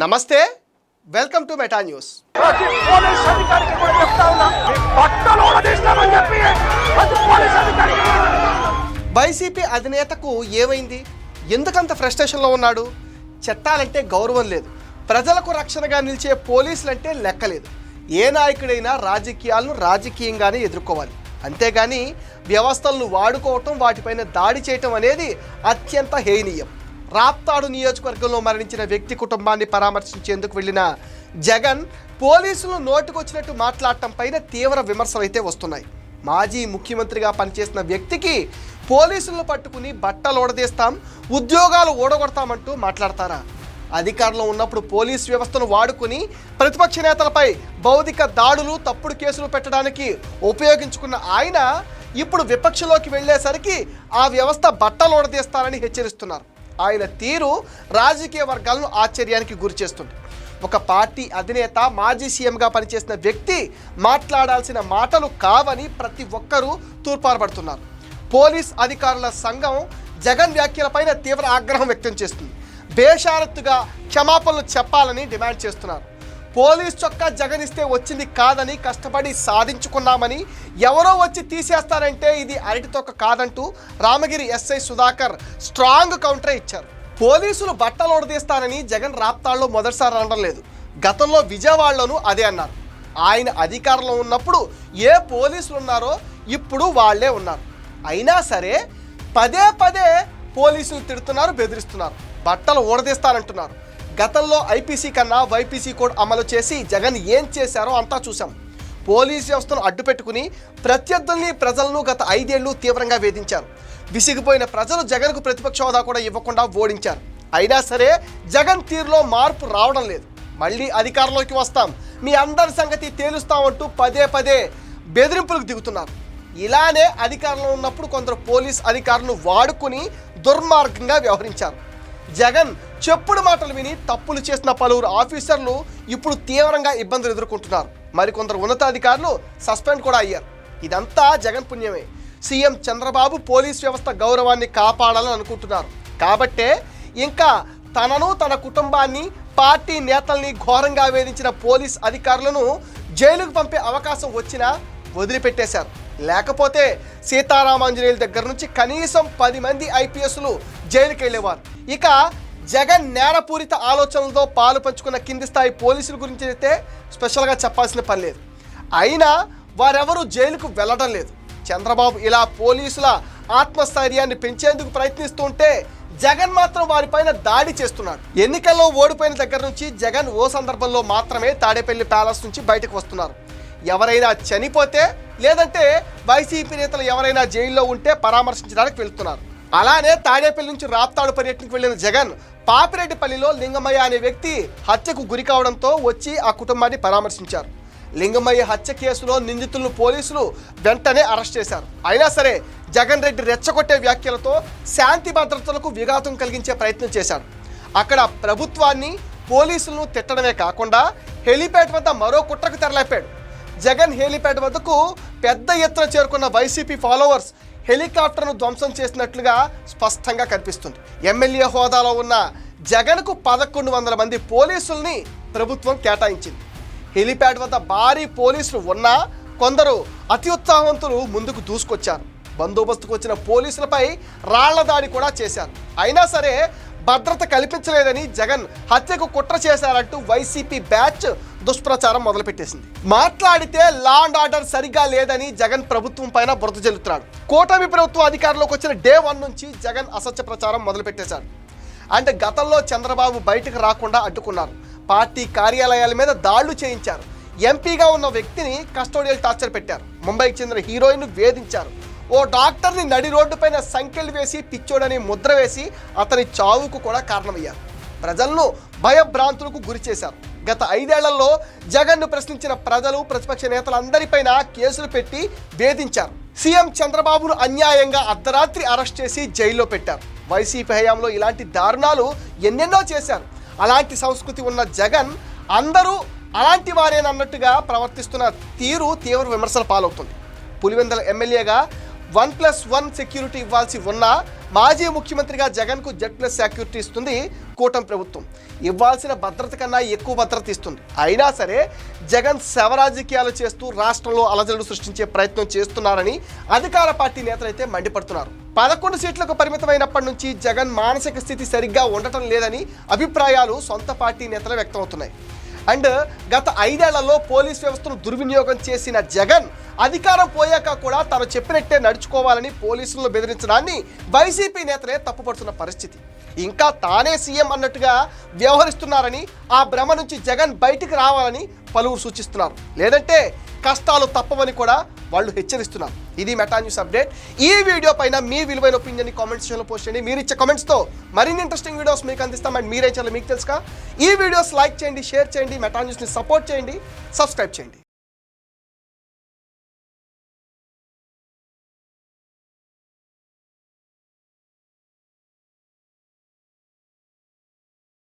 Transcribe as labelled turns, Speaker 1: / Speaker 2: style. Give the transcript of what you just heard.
Speaker 1: నమస్తే welcome to Meta News YCP అధినేతకు ఏమైంది? ఎందుకంత ఫ్రస్ట్రేషన్లో ఉన్నాడు? చట్టాలంటే గౌరవం లేదు. ప్రజలకు రక్షణగా నిలిచే పోలీసులంటే లెక్కలేదు ఏ నాయకుడైనా రాజకీయాలను రాజకీయంగానే ఎదుర్కోవాలి. అంతేగాని వ్యవస్థలను వాడుకోవటం వాటిపైన దాడి చేయటం అనేది అత్యంత హేయనీయం రాప్తాడు నియోజకవర్గంలో మరణించిన వ్యక్తి కుటుంబాన్ని పరామర్శించేందుకు వెళ్ళిన జగన్ పోలీసులు నోటుకొచ్చినట్టు మాట్లాడటం పైన తీవ్ర విమర్శలు అయితే వస్తున్నాయి. మాజీ ముఖ్యమంత్రిగా పనిచేసిన వ్యక్తికి పోలీసులను పట్టుకుని బట్టలు ఓడదీస్తాం ఉద్యోగాలు ఓడగొడతామంటూ మాట్లాడతారా? అధికారంలో ఉన్నప్పుడు పోలీస్ వ్యవస్థను వాడుకుని ప్రతిపక్ష నేతలపై భౌతిక దాడులు తప్పుడు కేసులు పెట్టడానికి ఉపయోగించుకున్న ఆయన ఇప్పుడు విపక్షలోకి వెళ్ళేసరికి ఆ వ్యవస్థ బట్టలు ఓడదీస్తారని హెచ్చరిస్తున్నారు. ఆయన తీరు రాజకీయ వర్గాలను ఆశ్చర్యానికి గురిచేస్తుంది ఒక పార్టీ అధినేత మాజీ సీఎంగా పనిచేసిన వ్యక్తి మాట్లాడాల్సిన మాటలు కావని ప్రతి ఒక్కరూ తూర్పారబడుతున్నారు. పోలీస్ అధికారుల సంఘం జగన్ వ్యాఖ్యలపైన తీవ్ర ఆగ్రహం వ్యక్తం చేస్తుంది. బేషారత్తుగా క్షమాపణలు చెప్పాలని డిమాండ్ చేస్తున్నారు. పోలీస్ చొక్కా జగన్ ఇస్తే వచ్చింది కాదని కష్టపడి సాధించుకున్నామని ఎవరో వచ్చి తీసేస్తారంటే ఇది అరటి తొక్క కాదంటూ Ramagiri SI Sudhakar strong counter ఇచ్చారు. పోలీసులు బట్టలు ఓడదీస్తారని జగన్ రాప్తాల్లో మొదటిసారి అనడం లేదు. గతంలో విజయవాడలోనూ అదే అన్నారు. ఆయన అధికారంలో ఉన్నప్పుడు ఏ పోలీసులు ఉన్నారో ఇప్పుడు వాళ్ళే ఉన్నారు. అయినా సరే పదే పదే పోలీసులు తిడుతున్నారు బెదిరిస్తున్నారు. బట్టలు ఓడదీస్తానంటున్నారు గతంలో ఐపీసీ కన్నా వైపీసీ కోడ్ అమలు చేసి జగన్ ఏం చేశారో అంతా చూశాం. పోలీస్ వ్యవస్థను అడ్డుపెట్టుకుని ప్రత్యర్థుల్ని ప్రజలను గత ఐదేళ్ళు తీవ్రంగా వేధించారు. విసిగిపోయిన ప్రజలు జగన్కు ప్రతిపక్ష హోదా కూడా ఇవ్వకుండా ఓడించారు. అయినా సరే జగన్ తీరులో మార్పు రావడం లేదు. మళ్ళీ అధికారంలోకి వస్తాం. మీ అందరి సంగతి తేలుస్తామంటూ పదే పదే బెదిరింపులకు దిగుతున్నారు. ఇలానే అధికారంలో ఉన్నప్పుడు కొందరు పోలీస్ అధికారులను వాడుకుని దుర్మార్గంగా వ్యవహరించారు. జగన్ చెప్పుడు మాటలు విని తప్పులు చేసిన పలువురు ఆఫీసర్లు ఇప్పుడు తీవ్రంగా ఇబ్బందులు ఎదుర్కొంటున్నారు. మరికొందరు ఉన్నతాధికారులు సస్పెండ్ కూడా అయ్యారు. ఇదంతా జగన్ పుణ్యమే. సీఎం చంద్రబాబు పోలీస్ వ్యవస్థ గౌరవాన్ని కాపాడాలని అనుకుంటున్నారు. కాబట్టే ఇంకా తనను తన కుటుంబాన్ని పార్టీ నేతల్ని ఘోరంగా వేధించిన పోలీస్ అధికారులను జైలుకు పంపే అవకాశం వచ్చినా వదిలిపెట్టేశారు. లేకపోతే సీతారామాంజనేయుల దగ్గర నుంచి కనీసం పది మంది ఐపీఎస్లు జైలుకి వెళ్ళేవారు ఇక జగన్ నేరపూరిత ఆలోచనలతో పాలు పంచుకున్న కింది స్థాయి పోలీసుల గురించి అయితే స్పెషల్గా చెప్పాల్సిన పని లేదు. అయినా వారెవరూ జైలుకు వెళ్ళడం లేదు. చంద్రబాబు ఇలా పోలీసుల ఆత్మస్థైర్యాన్ని పెంచేందుకు ప్రయత్నిస్తుంటే జగన్ మాత్రం వారిపైన దాడి చేస్తున్నాడు. ఎన్నికల్లో ఓడిపోయిన దగ్గర నుంచి జగన్ ఓ సందర్భంలో మాత్రమే తాడేపల్లి ప్యాలెస్ నుంచి బయటకు వస్తున్నారు. ఎవరైనా చనిపోతే లేదంటే వైసీపీ నేతలు ఎవరైనా జైల్లో ఉంటే పరామర్శించడానికి వెళ్తున్నారు. అలానే తాడేపల్లి నుంచి రాప్తాడు పర్యటనకు వెళ్ళిన జగన్ పాపిరెడ్డిపల్లిలో లింగమయ్య అనే వ్యక్తి హత్యకు గురి కావడంతో వచ్చి ఆ కుటుంబాన్ని పరామర్శించారు. లింగమయ్య హత్య కేసులో నిందితులను పోలీసులు వెంటనే అరెస్ట్ చేశారు. అయినా సరే జగన్ రెడ్డి రెచ్చగొట్టే వ్యాఖ్యలతో శాంతి భద్రతలకు విఘాతం కలిగించే ప్రయత్నం చేశాడు అక్కడ ప్రభుత్వాన్ని పోలీసులను తిట్టడమే కాకుండా హెలిప్యాడ్ వద్ద మరో కుట్రకు తెరలేపాడు. జగన్ హెలీప్యాడ్ వద్దకు పెద్ద ఎత్తున చేరుకున్న వైసీపీ ఫాలోవర్స్ హెలికాప్టర్ను ధ్వంసం చేసినట్లుగా స్పష్టంగా కనిపిస్తుంది. ఎమ్మెల్యే హోదాలో ఉన్న జగన్కు పదకొండు వందల మంది పోలీసుల్ని ప్రభుత్వం కేటాయించింది. హెలిప్యాడ్ వద్ద భారీ పోలీసులు ఉన్నా కొందరు అతి ఉత్సాహవంతులు ముందుకు దూసుకొచ్చారు. బందోబస్తుకు వచ్చిన పోలీసులపై రాళ్ళ దాడి కూడా చేశారు. అయినా సరే భద్రత కల్పించలేదని జగన్ హత్యకు కుట్ర చేశారంటూ వైసీపీ బ్యాచ్ దుష్ప్రచారం మొదలుపెట్టేసింది. మాట్లాడితే లా అండ్ ఆర్డర్ సరిగా లేదని జగన్ ప్రభుత్వం పైన బురద జల్లుతున్నాడు. కూటమి ప్రభుత్వం అధికారంలోకి వచ్చిన డే వన్ నుంచి జగన్ అసత్య ప్రచారం మొదలుపెట్టేశాడు. అంటే గతంలో చంద్రబాబు బయటకు రాకుండా అడ్డుకున్నారు. పార్టీ కార్యాలయాల మీద దాళ్ళు చేయించారు. ఎంపీగా ఉన్న వ్యక్తిని కస్టోడియల్ టార్చర్ పెట్టారు. ముంబైకి చెందిన హీరోయిన్ వేధించారు. ఓ డాక్టర్ని నడి రోడ్డుపైన సంఖ్యలు వేసి పిచ్చోడని ముద్ర వేసి అతని చావుకు కూడా కారణమయ్యారు. ప్రజలను భయభ్రాంతులకు గురి చేశారు. గత ఐదేళ్ళలో జగన్ను ప్రశ్నించిన ప్రజలు ప్రతిపక్ష నేతలందరిపైన కేసులు పెట్టి వేధించారు. సీఎం చంద్రబాబును అన్యాయంగా అర్ధరాత్రి అరెస్ట్ చేసి జైల్లో పెట్టారు. వైసీపీ హయాంలో ఇలాంటి దారుణాలు ఎన్నెన్నో చేశారు. అలాంటి సంస్కృతి ఉన్న జగన్ అందరూ అలాంటి వారేనన్నట్టుగా ప్రవర్తిస్తున్న తీరు తీవ్ర విమర్శల పాలవుతుంది. పులివెందల ఎమ్మెల్యేగా వన్ ప్లస్ వన్ సెక్యూరిటీ ఇవ్వాల్సి ఉన్నా మాజీ ముఖ్యమంత్రిగా జగన్కు జెడ్ ప్లస్ సెక్యూరిటీ ఇస్తుంది కూటమి ప్రభుత్వం. ఇవ్వాల్సిన భద్రత కన్నా ఎక్కువ భద్రత ఇస్తుంది. అయినా సరే జగన్ శవరాజకీయాలు చేస్తూ రాష్ట్రంలో అలజడులు సృష్టించే ప్రయత్నం చేస్తున్నారని అధికార పార్టీ నేతలైతే మండిపడుతున్నారు. పదకొండు సీట్లకు పరిమితమైనప్పటి నుంచి జగన్ మానసిక స్థితి సరిగ్గా ఉండటం లేదని అభిప్రాయాలు సొంత పార్టీ నేతలు వ్యక్తమవుతున్నాయి. అండ్ గత ఐదేళ్ళలో పోలీస్ వ్యవస్థను దుర్వినియోగం చేసిన జగన్ అధికారం పోయాక కూడా తను చెప్పినట్టే నడుచుకోవాలని పోలీసులను బెదిరించడాన్ని వైసీపీ నేతలే తప్పుపడుతున్న పరిస్థితి. ఇంకా తానే సీఎం అన్నట్టుగా వ్యవహరిస్తున్నారని ఆ భ్రమ నుంచి జగన్ బయటికి రావాలని పలువురు సూచిస్తున్నారు. లేదంటే కష్టాలు తప్పవని కూడా వాళ్ళు హెచ్చరిస్తున్నారు. ఇది మెటా న్యూస్ అప్డేట్ ఈ వీడియో పైన మీ విలువైన ఒపీనియన్ కామెంట్ సెక్షన్లో పోస్ట్ చేయండి. మీరు ఇచ్చే కామెంట్స్తో మరిన్ని ఇంట్రెస్టింగ్ వీడియోస్ మీకు అందిస్తాం అండ్ మీరే చాలా మీకు తెలుసుగా. ఈ వీడియోస్ లైక్ చేయండి షేర్ చేయండి మెటా న్యూస్ని సపోర్ట్ చేయండి సబ్స్క్రైబ్ చేయండి.